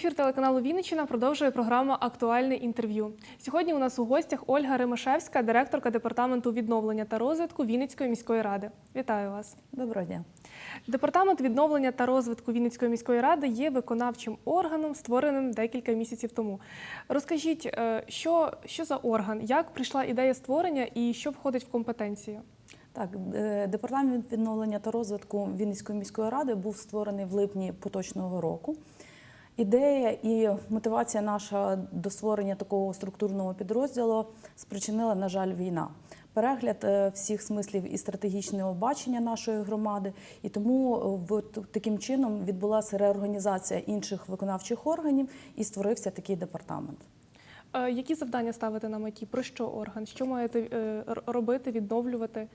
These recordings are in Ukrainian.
Ефір телеканалу Вінниччина продовжує програма Актуальне інтерв'ю. Сьогодні у нас у гостях Ольга Римашевська, директорка департаменту відновлення та розвитку Вінницької міської ради. Вітаю вас. Доброго дня. Департамент відновлення та розвитку Вінницької міської ради є виконавчим органом, створеним декілька місяців тому. Розкажіть, е, що, що за орган, як прийшла ідея створення і що входить в компетенцію? Так, е, департамент відновлення та розвитку Вінницької міської ради був створений в липні поточного року. Ідея і мотивація наша до створення такого структурного підрозділу спричинила, на жаль, війна. Перегляд е, всіх смислів і стратегічного бачення нашої громади, і тому е, таким чином відбулася реорганізація інших виконавчих органів і створився такий департамент. Е, Які завдання ставити на меті? Про що орган? Що маєте робити, відновлювати?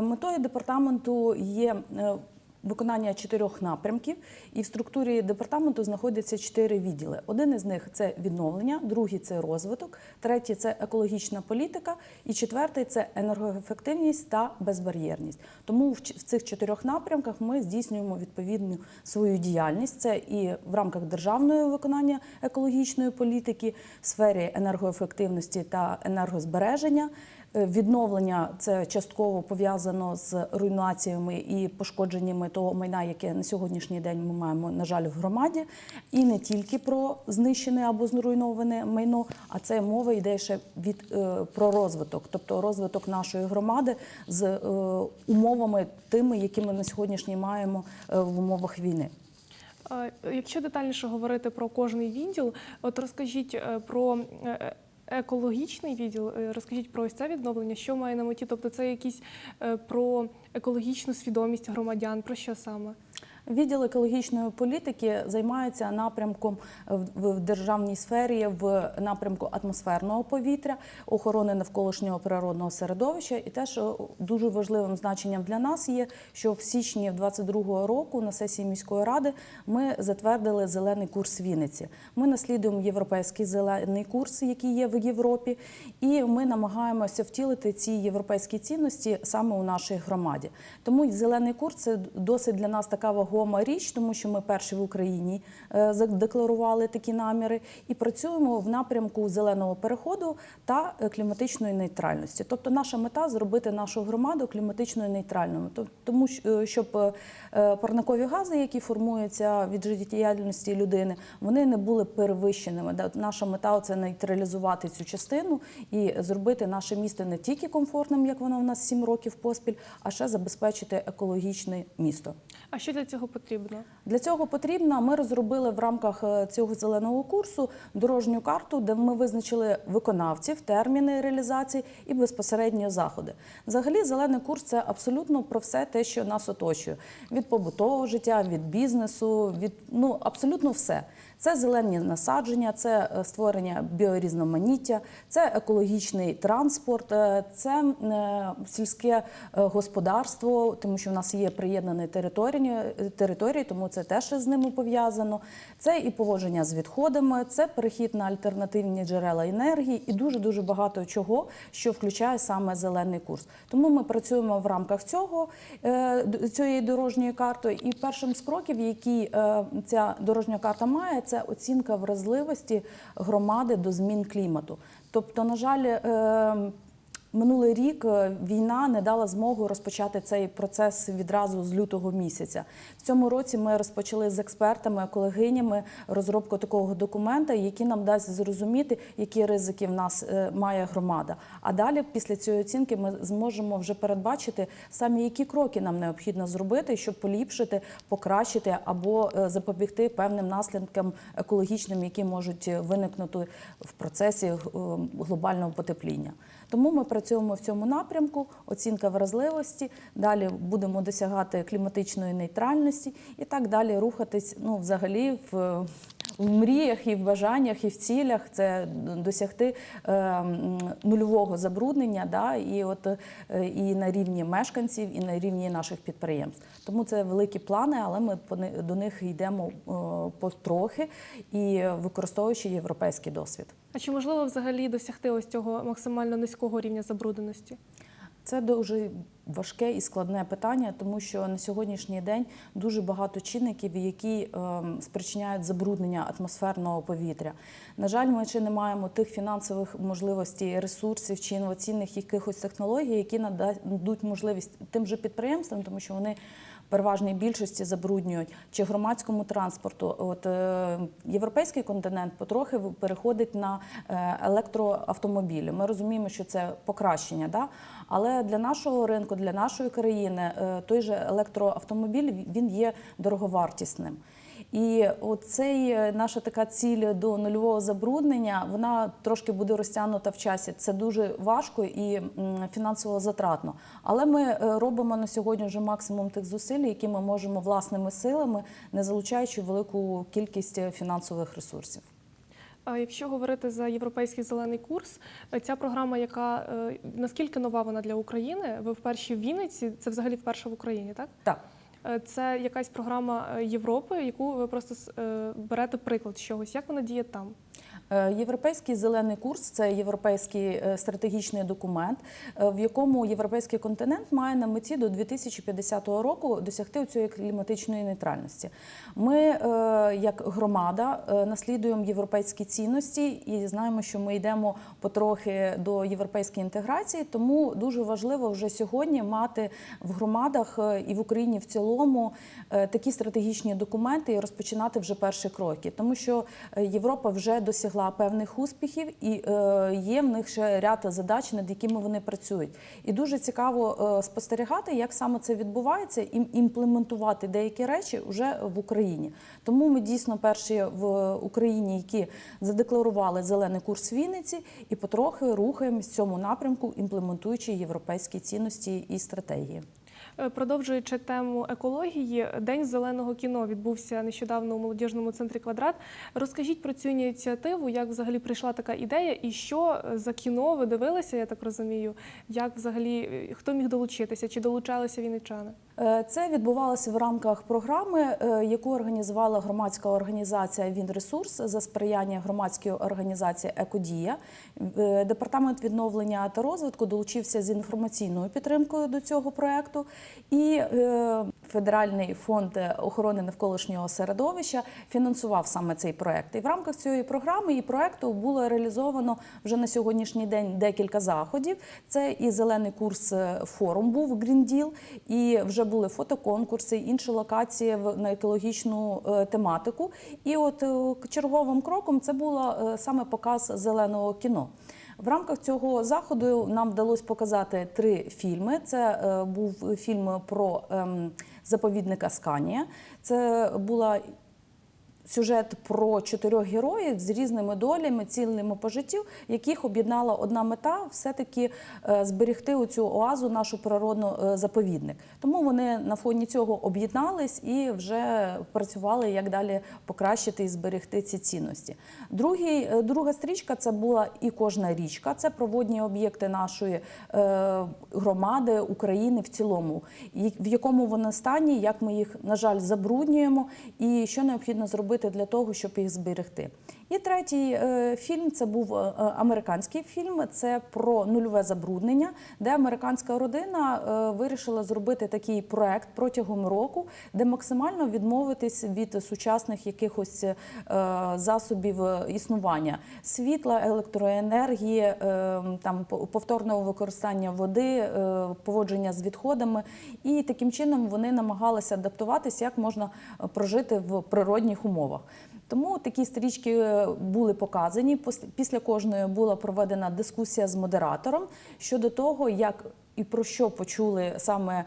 Метою департаменту є виконання чотирьох напрямків, і в структурі департаменту знаходяться чотири відділи. Один із них це відновлення, другий це розвиток, третій це екологічна політика, і четвертий це енергоефективність та безбар'єрність. Тому в цих чотирьох напрямках ми здійснюємо відповідну свою діяльність. Це і в рамках державної виконання екологічної політики, в сфері енергоефективності та енергозбереження. Е, Відновлення це частково пов'язано з руйнаціями і пошкодженнями того майна, яке на сьогоднішній день ми маємо, на жаль, в громаді. І не тільки про знищене або зруйноване майно, а це мова йде ще від е, про розвиток, тобто розвиток нашої громади з е, умовами тими, які ми на сьогоднішній маємо е, в умовах війни. Якщо детальніше говорити про кожний відділ, от розкажіть про екологічний відділ, е, розкажіть про ось це відновлення, що має на меті, тобто це якісь е, про екологічну свідомість громадян, про що саме? Відділ екологічної політики займається напрямком в державній сфері в напрямку атмосферного повітря, охорони навколишнього природного середовища. І теж е, дуже важливим значенням для нас є, що в січні 2022 року на сесії міської ради ми затвердили зелений курс Вінниці. Ми наслідуємо європейський зелений курс, який є в Європі, і ми намагаємося втілити ці європейські цінності саме у нашій громаді. Тому зелений курс це досить для нас така вагома річ, тому що ми перші в Україні е, задекларували такі наміри і працюємо в напрямку зеленого переходу та е, кліматичної нейтральності. Тобто, наша мета зробити нашу громаду кліматичною нейтральною, тому е, щоб парникові гази, які формуються від життєдіяльності людини, вони не були перевищеними. Наша мета це нейтралізувати цю частину і зробити наше місто не тільки комфортним, як воно в нас 7 років поспіль, а ще забезпечити екологічне місто. А що для цього потрібно? Для цього потрібно. Ми розробили в рамках е, цього зеленого курсу дорожню карту, де ми визначили виконавців, терміни реалізації і безпосередньо заходи. Взагалі, зелений курс це абсолютно про все те, що нас оточує: від побутового життя, від бізнесу, від ну абсолютно все. Це зелені насадження, це е, створення біорізноманіття, це екологічний транспорт, е, це е, сільське господарство, тому що в нас є приєднані території, території, тому це теж з ними пов'язано. Це і поводження з відходами, це перехід на альтернативні джерела енергії і дуже дуже багато чого, що включає саме зелений курс. Тому ми працюємо в рамках цього цієї дорожньої карти. І першим з кроків, які ця дорожня карта має, це оцінка вразливості громади до змін клімату. Тобто, на жаль, е, Минулий рік е, війна не дала змогу розпочати цей процес відразу з лютого місяця. В цьому році ми розпочали з експертами, колегинями розробку такого документа, який нам дасть зрозуміти, які ризики в нас е, має громада. А далі, після цієї оцінки, ми зможемо вже передбачити самі, які кроки нам необхідно зробити, щоб поліпшити, покращити або е, запобігти певним наслідкам екологічним, які можуть виникнути в процесі глобального потепління. Тому ми працюємо в цьому напрямку. Оцінка вразливості. Далі будемо досягати кліматичної нейтральності і так далі рухатись. Ну, взагалі, в, в мріях і в бажаннях, і в цілях це досягти е, нульового забруднення, да, і от е, і на рівні мешканців, і на рівні наших підприємств. Тому це великі плани, але ми до них йдемо е, потрохи і використовуючи європейський досвід. А чи можливо взагалі досягти ось цього максимально низького рівня забрудненості? Це дуже важке і складне питання, тому що на сьогоднішній день дуже багато чинників, які ем, спричиняють забруднення атмосферного повітря. На жаль, ми ще не маємо тих фінансових можливостей, ресурсів чи інноваційних якихось технологій, які нададуть можливість тим же підприємствам, тому що вони переважній більшості забруднюють чи громадському транспорту. От е, європейський континент потрохи переходить на е, електроавтомобілі. Ми розуміємо, що це покращення, да? але для нашого ринку, для нашої країни, е, той же електроавтомобіль він є дороговартісним. І оцей е, наша така ціль до нульового забруднення, вона трошки буде розтягнута в часі. Це дуже важко і фінансово затратно. Але ми е, робимо на сьогодні вже максимум тих зусиль, які ми можемо власними силами, не залучаючи велику кількість е, фінансових ресурсів. А якщо говорити за європейський зелений курс, ця програма, яка наскільки нова вона для України? Ви вперше в Вінниці, це взагалі вперше в Україні, так? Так. Е, Це якась програма е, Європи, яку ви просто е, берете приклад з чогось. Як вона діє там? Е, Європейський зелений курс це європейський е, стратегічний документ, е, в якому європейський континент має на меті до 2050 року досягти цієї кліматичної нейтральності. Ми, як громада, наслідуємо європейські цінності і знаємо, що ми йдемо потрохи до європейської інтеграції. Тому дуже важливо вже сьогодні мати в громадах і в Україні в цілому такі стратегічні документи і розпочинати вже перші кроки, тому що Європа вже досягла певних успіхів, і е, є в них ще ряд задач, над якими вони працюють. І дуже цікаво е, спостерігати, як саме це відбувається, і імплементувати деякі речі вже в Україні. Тому ми дійсно перші в Україні, які задекларували зелений курс Вінниці, і потрохи рухаємось в цьому напрямку, імплементуючи європейські цінності і стратегії. Е, Продовжуючи тему екології, День зеленого кіно відбувся нещодавно у молодіжному центрі Квадрат. Розкажіть про цю ініціативу, як взагалі прийшла така ідея, і що е, за кіно ви дивилися, я так розумію, як взагалі е, хто міг долучитися, чи долучалися вінничани? Е, Це відбувалося в рамках програми, е, яку організувала громадська організація Вінресурс за сприяння громадської організації Екодія. Е, Департамент відновлення та розвитку долучився з інформаційною підтримкою до цього проекту. І Федеральний фонд охорони навколишнього середовища фінансував саме цей проект. І в рамках цієї програми і проекту було реалізовано вже на сьогоднішній день декілька заходів. Це і зелений курс е, форум був Deal, і вже були фотоконкурси, інші локації на екологічну е, тематику. І от е, черговим кроком це було е, саме показ зеленого кіно. В рамках цього заходу нам вдалося показати три фільми. Це е, був фільм про ем, заповідника Сканія. Це була сюжет про чотирьох героїв з різними долями, цільними життю, яких об'єднала одна мета все-таки е, зберегти оцю оазу, нашу природну е, заповідник. Тому вони на фоні цього об'єднались і вже працювали, як далі покращити і зберегти ці цінності. Другий, е, друга стрічка це була і кожна річка. Це проводні об'єкти нашої громади України в цілому, в якому вони стані, як ми їх, на жаль, забруднюємо, і що необхідно зробити для того, щоб їх зберегти. І третій е, фільм це був е, американський фільм. Це про нульове забруднення, де американська родина е, вирішила зробити такий проект протягом року, де максимально відмовитись від сучасних якихось засобів існування світла, електроенергії, там повторного використання води, поводження з відходами. І таким чином вони намагалися адаптуватися, як можна прожити в природних умовах. Тому такі стрічки е, були показані. Після кожної була проведена дискусія з модератором щодо того, як і про що почули саме е,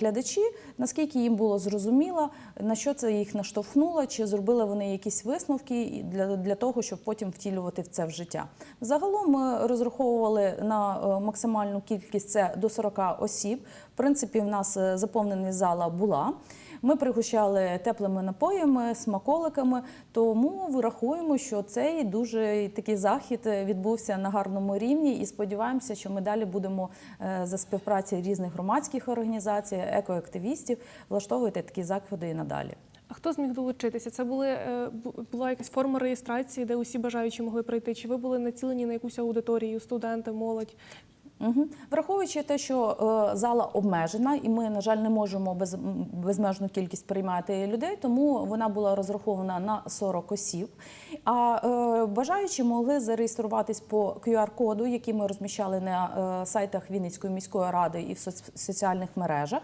глядачі, наскільки їм було зрозуміло, на що це їх наштовхнуло, чи зробили вони якісь висновки для, для того, щоб потім втілювати це в життя. Загалом ми розраховували на е, максимальну кількість це до 40 осіб. В принципі, в нас заповненість зала була. Ми пригощали теплими напоями, смаколиками, тому вирахуємо, що цей дуже такий захід відбувся на гарному рівні, і сподіваємося, що ми далі будемо е, за співпраці різних громадських організацій, екоактивістів влаштовувати такі заходи і надалі. А хто зміг долучитися? Це були е, була якась форма реєстрації, де усі бажаючі могли прийти? Чи ви були націлені на якусь аудиторію, студенти, молодь? Угу. Враховуючи те, що е, зала обмежена, і ми, на жаль, не можемо без, безмежну кількість приймати людей, тому вона була розрахована на 40 осіб. А е, бажаючі могли зареєструватись по QR-коду, який ми розміщали на е, сайтах Вінницької міської ради і в соц- соціальних мережах,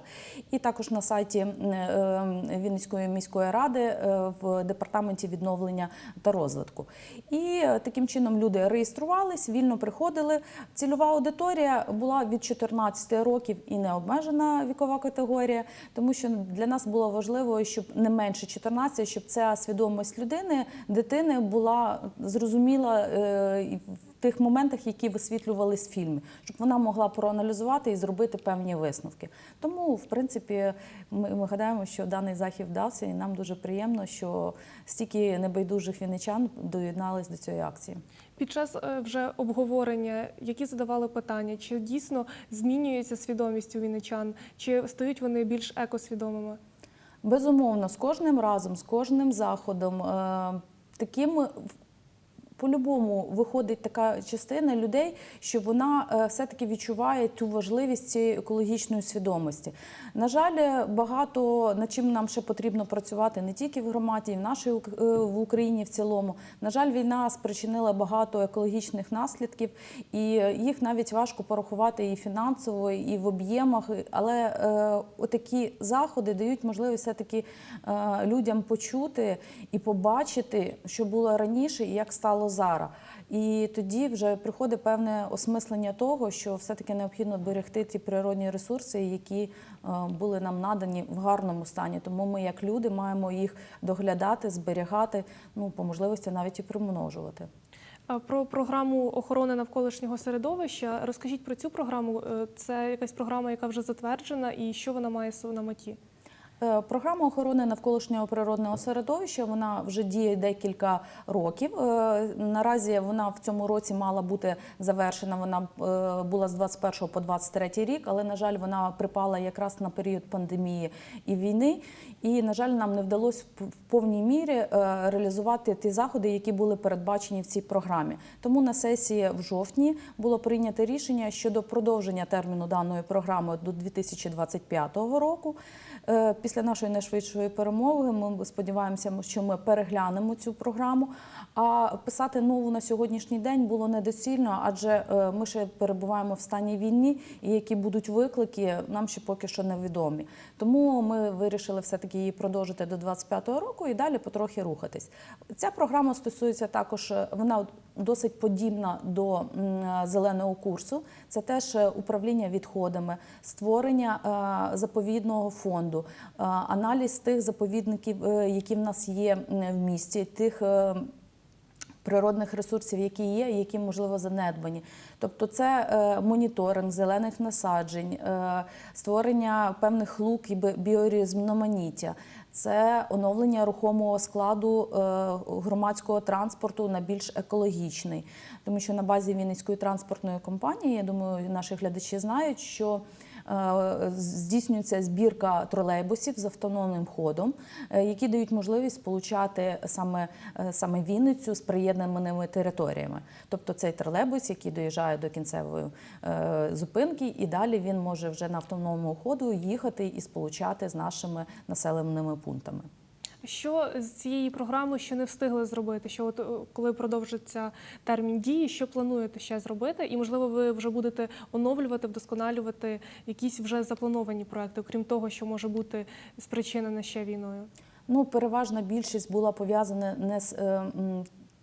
і також на сайті е, Вінницької міської ради е, в департаменті відновлення та розвитку. І е, таким чином люди реєструвались, вільно приходили. Цільова аудиторія була від 14 років і не обмежена вікова категорія, тому що для нас було важливо, щоб не менше 14, щоб ця свідомість людини, дитини була зрозуміла е, в тих моментах, які висвітлювались в фільмі, щоб вона могла проаналізувати і зробити певні висновки. Тому, в принципі, ми, ми гадаємо, що даний захід вдався, і нам дуже приємно, що стільки небайдужих вінничан доєднались до цієї акції. Під час е, вже обговорення, які задавали питання, чи дійсно змінюється свідомість у вінничан, чи стають вони більш екосвідомими? Безумовно, з кожним разом, з кожним заходом, е, таким. По-любому виходить така частина людей, що вона е, все-таки відчуває ту важливість цієї екологічної свідомості. На жаль, багато над чим нам ще потрібно працювати не тільки в громаді, і в нашій е, в Україні в цілому. На жаль, війна спричинила багато екологічних наслідків, і їх навіть важко порахувати і фінансово, і в об'ємах. Але е, отакі заходи дають можливість все-таки е, людям почути і побачити, що було раніше і як стало зараз. І тоді вже приходить певне осмислення того, що все-таки необхідно берегти ті природні ресурси, які е, були нам надані в гарному стані. Тому ми, як люди, маємо їх доглядати, зберігати, ну по можливості навіть і примножувати. Про програму охорони навколишнього середовища розкажіть про цю програму. Е, Це якась програма, яка вже затверджена, і що вона має на меті? Е, Програма охорони навколишнього природного середовища вона вже діє декілька років. Е, Наразі вона в цьому році мала бути завершена. Вона е, була з 21 по 23 рік, але на жаль, вона припала якраз на період пандемії і війни. І на жаль, нам не вдалося в повній мірі реалізувати ті заходи, які були передбачені в цій програмі. Тому на сесії в жовтні було прийнято рішення щодо продовження терміну даної програми до 2025 року. Після нашої найшвидшої перемоги ми сподіваємося, що ми переглянемо цю програму. А писати нову на сьогоднішній день було недоцільно, адже е, ми ще перебуваємо в стані війни, і які будуть виклики, нам ще поки що невідомі. Тому ми вирішили все-таки її продовжити до 25-го року і далі потрохи рухатись. Ця програма стосується також, е, вона досить подібна до зеленого курсу. Це теж е, управління відходами, створення заповідного фонду, аналіз тих заповідників, е, які в нас є в місті, тих. е, Природних ресурсів, які є, які можливо занедбані, тобто це е, моніторинг зелених насаджень, е, створення певних лук і біорізноманіття, це оновлення рухомого складу е, громадського транспорту на більш екологічний, тому що на базі Вінницької транспортної компанії, я думаю, наші глядачі знають, що Е, здійснюється збірка тролейбусів з автономним ходом, е, які дають можливість сполучати саме, е, саме Вінницю з приєднаними територіями. Тобто цей тролейбус, який доїжджає до кінцевої е, зупинки, і далі він може вже на автономному ходу їхати і сполучати з нашими населеними пунктами. Що з цієї програми ще не встигли зробити? Що от е, коли продовжиться термін дії, що плануєте ще зробити? І можливо, ви вже будете оновлювати, вдосконалювати якісь вже заплановані проекти, окрім того, що може бути спричинене ще війною? Ну, переважна більшість була пов'язана не з е,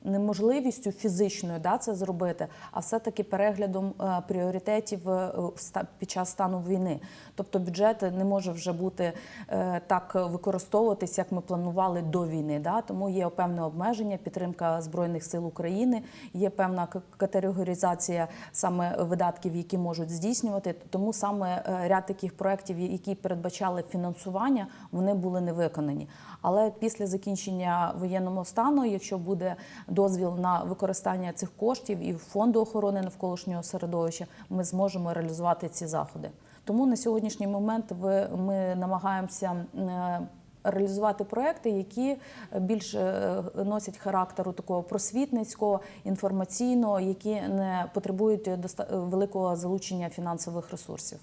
неможливістю фізичною да, це зробити, а все-таки переглядом е, пріоритетів е, ста- під час стану війни. Тобто бюджет не може вже бути е, так використовуватись, як ми планували до війни. Да? Тому є певне обмеження, підтримка Збройних сил України, є певна категоризація саме видатків, які можуть здійснювати. Тому саме е, ряд таких проєктів, які передбачали фінансування, вони були не виконані. Але після закінчення воєнного стану, якщо буде дозвіл на використання цих коштів і фонду охорони навколишнього середовища, ми зможемо реалізувати ці заходи. Тому на сьогоднішній момент ми намагаємося. е, реалізувати проекти, які більш е, носять характеру такого просвітницького, інформаційного, які не потребують великого залучення фінансових ресурсів.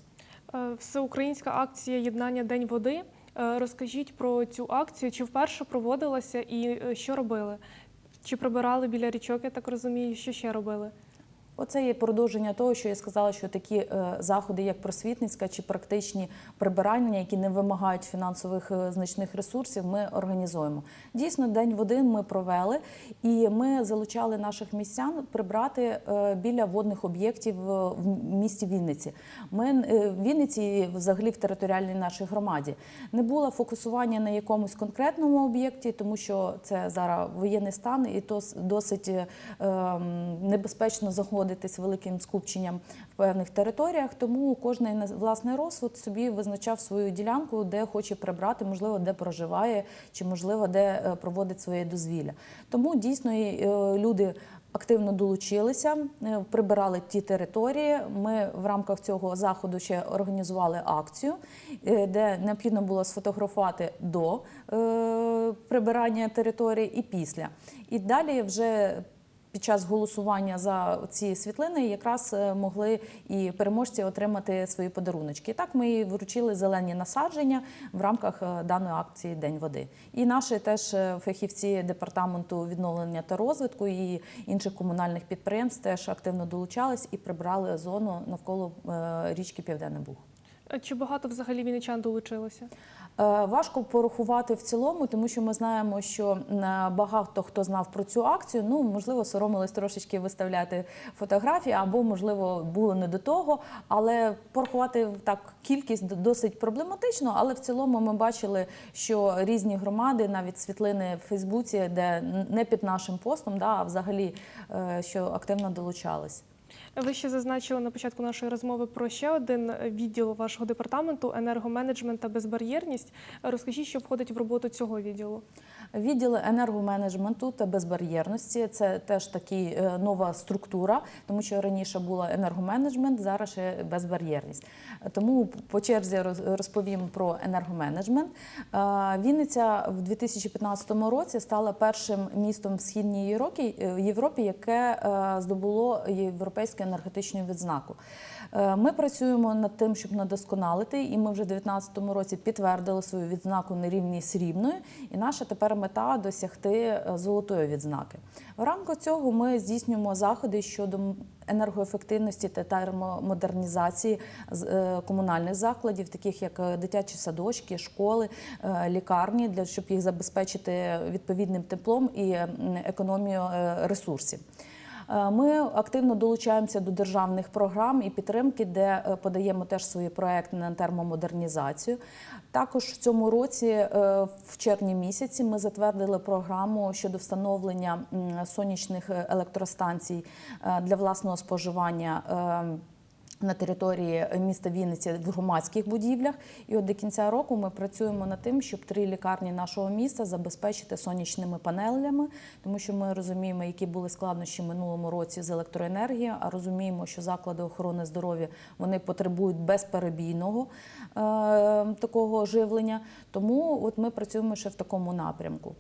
Е, Всеукраїнська акція Єднання День води. Розкажіть про цю акцію, чи вперше проводилася і що робили? Чи прибирали біля річок, я так розумію, що ще робили? Оце є продовження того, що я сказала, що такі е, заходи, як просвітницька чи практичні прибирання, які не вимагають фінансових е, значних ресурсів, ми організуємо. Дійсно, день води ми провели, і ми залучали наших містян прибрати е, біля водних об'єктів в місті Вінниці. Ми в Вінниці, і взагалі в територіальній нашій громаді, не було фокусування на якомусь конкретному об'єкті, тому що це зараз воєнний стан, і то досить е, ем, небезпечно заходитись великим скупченням в певних територіях. Тому кожен власний розсуд собі визначав свою ділянку, де хоче прибрати, можливо, де проживає, чи можливо, де е, проводить своє дозвілля. Тому дійсно е, люди. Активно долучилися, е, прибирали ті території. Ми в рамках цього заходу ще організували акцію, де необхідно було сфотографувати до прибирання території і після. І далі вже під час голосування за ці світлини якраз е, могли і переможці отримати свої подаруночки. І так ми і вручили зелені насадження в рамках е, даної акції День води. І наші теж е, фахівці департаменту відновлення та розвитку і інших комунальних підприємств теж активно долучались і прибрали зону навколо річки Південний Буг. Чи багато взагалі вінничан долучилося? Е, Важко порахувати в цілому, тому що ми знаємо, що е, багато хто знав про цю акцію. Ну можливо, соромились трошечки виставляти фотографії, або можливо було не до того. Але порахувати так кількість досить проблематично. Але в цілому ми бачили, що різні громади, навіть світлини в Фейсбуці, де не під нашим постом, да, а взагалі е, що активно долучались. Ви ще зазначили на початку нашої розмови про ще один відділ вашого департаменту енергоменеджмент та безбар'єрність. Розкажіть, що входить в роботу цього відділу? Відділи енергоменеджменту та безбар'єрності це теж такі е, нова структура, тому що раніше було енергоменеджмент, зараз ще безбар'єрність. Тому по черзі розповім про енергоменеджмент. Е, Вінниця в 2015 році стала першим містом в східній Європі, е, Європі яке здобуло європейську енергетичну відзнаку. Е, Ми працюємо над тим, щоб надосконалити, і ми вже в 2019 році підтвердили свою відзнаку на рівні срібної. І наша тепер мета досягти е, золотої відзнаки. В рамках цього ми здійснюємо заходи щодо енергоефективності та термомодернізації е, комунальних закладів, таких як дитячі садочки, школи, лікарні, для щоб їх забезпечити відповідним теплом і економію ресурсів. Е, Ми активно долучаємося до державних програм і підтримки, де е, подаємо теж свої проекти на термомодернізацію. Також в цьому році, е, в червні місяці, ми затвердили програму щодо встановлення сонячних електростанцій для власного споживання. На території міста Вінниці в громадських будівлях. І от до кінця року ми працюємо над тим, щоб три лікарні нашого міста забезпечити сонячними панелями, тому що ми розуміємо, які були складнощі минулому році з електроенергією, а розуміємо, що заклади охорони здоров'я вони потребують безперебійного е, такого живлення. Тому от ми працюємо ще в такому напрямку.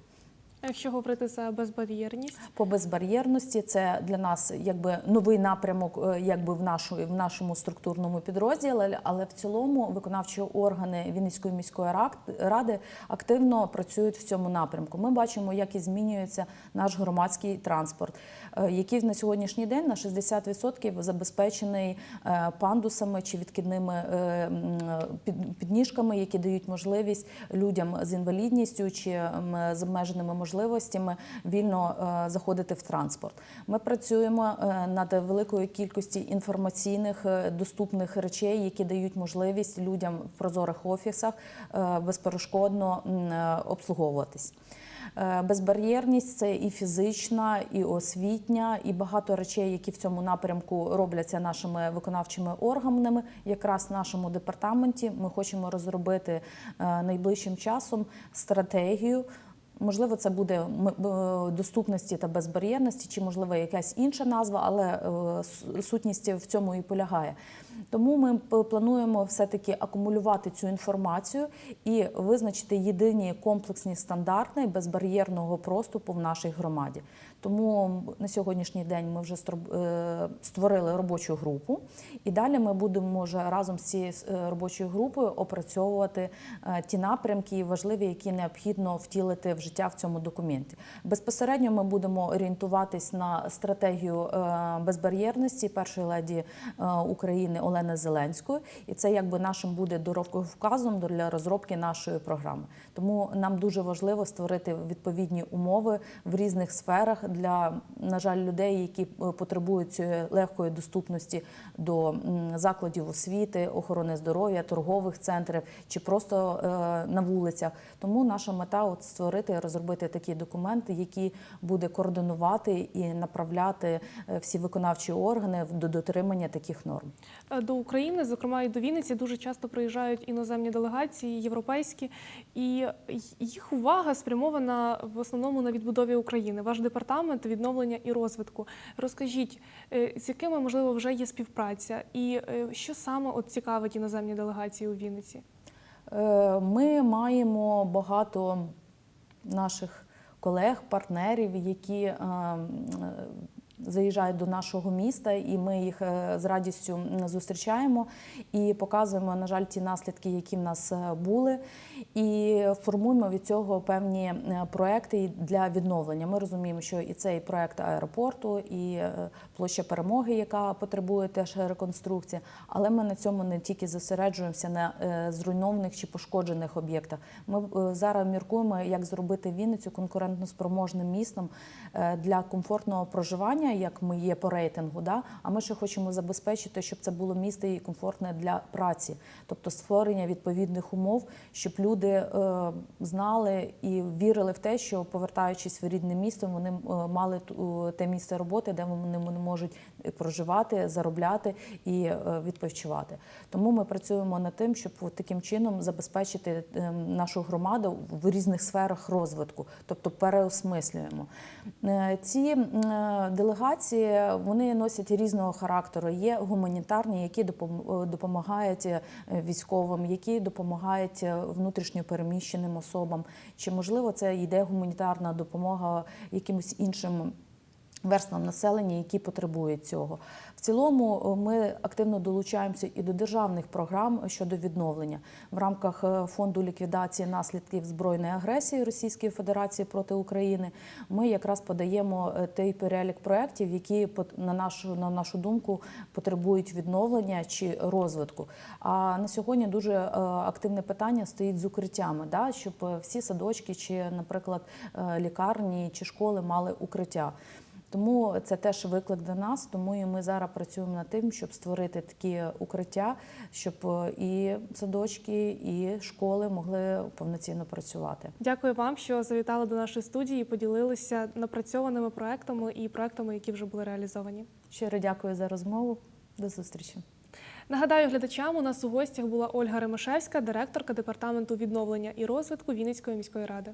А Якщо говорити за безбар'єрність, По безбар'єрності це для нас якби новий напрямок, е, якби в нашу в нашому структурному підрозділі, але в цілому виконавчі органи Вінницької міської ради активно працюють в цьому напрямку. Ми бачимо, як і змінюється наш громадський транспорт, е, який на сьогоднішній день на 60% забезпечений е, пандусами чи відкидними підніжками, які дають можливість людям з інвалідністю чи з обмеженими можливостями вільно е, заходити в транспорт. Ми працюємо е, над великою кількістю інформаційних е, доступних речей, які дають можливість людям в прозорих офісах безперешкодно обслуговуватись. Безбар'єрність це і фізична, і освітня, і багато речей, які в цьому напрямку робляться нашими виконавчими органами. Якраз в нашому департаменті ми хочемо розробити найближчим часом стратегію. Можливо, це буде доступності та безбар'єрності, чи можливо якась інша назва, але е, сутність в цьому і полягає. Тому ми плануємо все-таки акумулювати цю інформацію і визначити єдині комплексні стандарти безбар'єрного проступу в нашій громаді. Тому на сьогоднішній день ми вже е, створили робочу групу, і далі ми будемо вже разом з цією е, робочою групою опрацьовувати е, ті напрямки важливі, які необхідно втілити в життя в цьому документі. Безпосередньо ми будемо орієнтуватись на стратегію безбар'єрності першої леді України Олени Зеленської, і це якби нашим буде дороговказом для розробки нашої програми. Тому нам дуже важливо створити відповідні умови в різних сферах для, на жаль, людей, які е, потребують легкої доступності до закладів освіти, охорони здоров'я, торгових центрів чи просто е, на вулицях. Тому наша мета от створити розробити такі документи, які буде координувати і направляти е, всі виконавчі органи до дотримання таких норм. Е, До України, зокрема і до Вінниці, дуже часто приїжджають іноземні делегації, європейські, і їх увага спрямована в основному на відбудові України. Ваш департамент відновлення і розвитку. Розкажіть, е, з якими можливо вже є співпраця, і е, що саме от цікавить іноземні делегації у Вінниці? Ми маємо багато наших колег, партнерів, які е, м, е, заїжджають до нашого міста, і ми їх е, з радістю зустрічаємо і показуємо, на жаль, ті наслідки, які в нас е, були, і формуємо від цього певні е, проекти для відновлення. Ми розуміємо, що і цей проект аеропорту, і площа перемоги, яка потребує теж реконструкції. Але ми на цьому не тільки зосереджуємося на зруйнованих чи пошкоджених об'єктах. Ми зараз міркуємо, як зробити Вінницю конкурентноспроможним містом для комфортного проживання, як ми є по рейтингу. Да? А ми ще хочемо забезпечити, щоб це було місто і комфортне для праці, тобто створення відповідних умов, щоб люди е, знали і вірили в те, що повертаючись в рідне місто, вони е, мали ту- те місце роботи, де вони можуть проживати, заробляти і е, відпочивати. Тому ми працюємо над тим, щоб таким чином забезпечити е, нашу громаду в різних сферах розвитку, тобто переосмислюємо. Е, Ці е, делегації вони носять різного характеру. Є гуманітарні, які допом- допомагають військовим, які допомагають внутрішньо переміщеним особам. Чи можливо це йде гуманітарна допомога якимось іншим верствам населення, які потребують цього. В цілому е, ми активно долучаємося і до державних програм щодо відновлення в рамках е, фонду ліквідації наслідків збройної агресії Російської Федерації проти України. Ми якраз подаємо е, той перелік проєктів, які на нашу на нашу думку потребують відновлення чи розвитку. А на сьогодні дуже активне питання стоїть з укриттями, да, щоб всі садочки чи, наприклад, лікарні чи школи мали укриття. Тому це теж виклик для нас. Тому і ми зараз працюємо над тим, щоб створити такі укриття, щоб е, і садочки, і школи могли повноцінно працювати. Дякую вам, що завітали до нашої студії і поділилися напрацьованими проектами і проектами, які вже були реалізовані. Щиро дякую за розмову. До зустрічі. Нагадаю глядачам, у нас у гостях була Ольга Ремешевська, директорка департаменту відновлення і розвитку Вінницької міської ради.